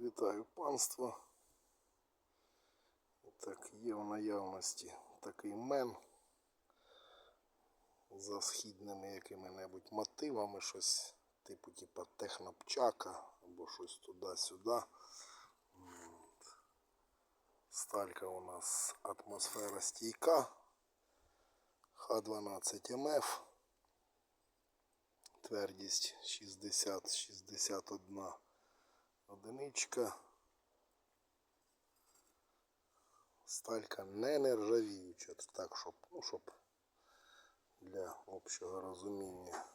Вітаю панство. Так, є в наявності такий мен за східними якими-небудь мотивами, щось типу типа технопчака або щось туди-сюди. Сталька у нас атмосфера стійка. Х12 МФ. Твердість 60-61 одиничка. Сталька не нержавіюча, так, щоб, ну, щоб для общого розуміння.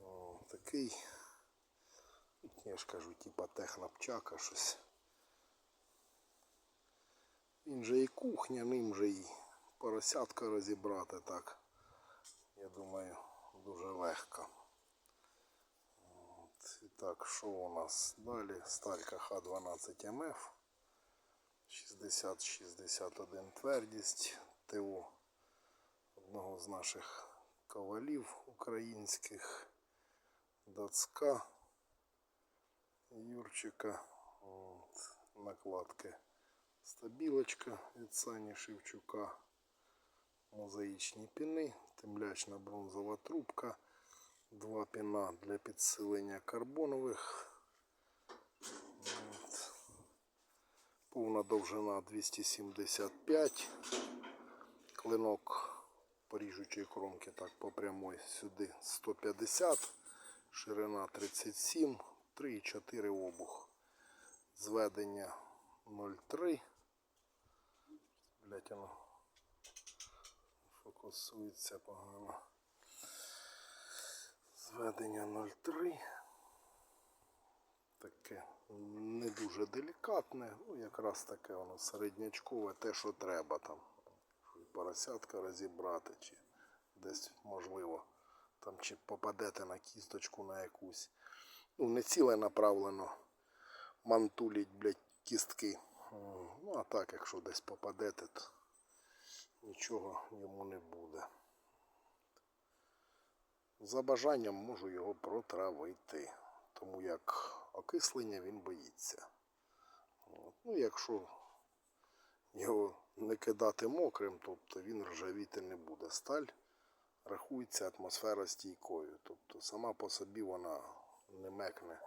О, такий, я ж кажу, типа технопчака щось. Він же і кухня, ним же і поросятка розібрати так. Я думаю, дуже легко. Так, що у нас далі? Сталька Х12 МФ. 60-61 твердість ТО одного з наших ковалів українських Дацка Юрчика. От, накладки стабілочка від Сані Шевчука. Мозаїчні піни, темлячна бронзова трубка, два піна для підсилення карбонових. От. Повна довжина 275. Клинок поріжучої кромки так по прямой сюди 150, ширина 37, 3,4 обух. Зведення 0,3. Блять, воно фокусується погано. Зведення 0,3. Таке не дуже делікатне, ну якраз таке воно середнячкове, те, що треба там. Поросятка розібрати, чи десь можливо там чи попадете на кісточку на якусь. Ну, не ціле направлено мантулить, блядь, кістки. Ну, а так, якщо десь попадете, то нічого йому не буде. За бажанням можу його протравити, тому як окислення він боїться. Ну, якщо його не кидати мокрим, тобто він ржавіти не буде. Сталь рахується атмосфера стійкою. Тобто сама по собі вона не мекне,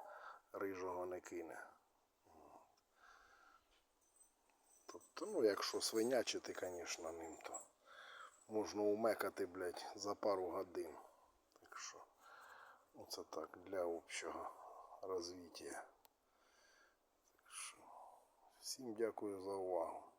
рижого не кине. Тобто, ну, якщо свинячити, звісно, ним, то можна умекати, блядь, за пару годин. Оце так, для общого розвиття. Всім дякую за увагу.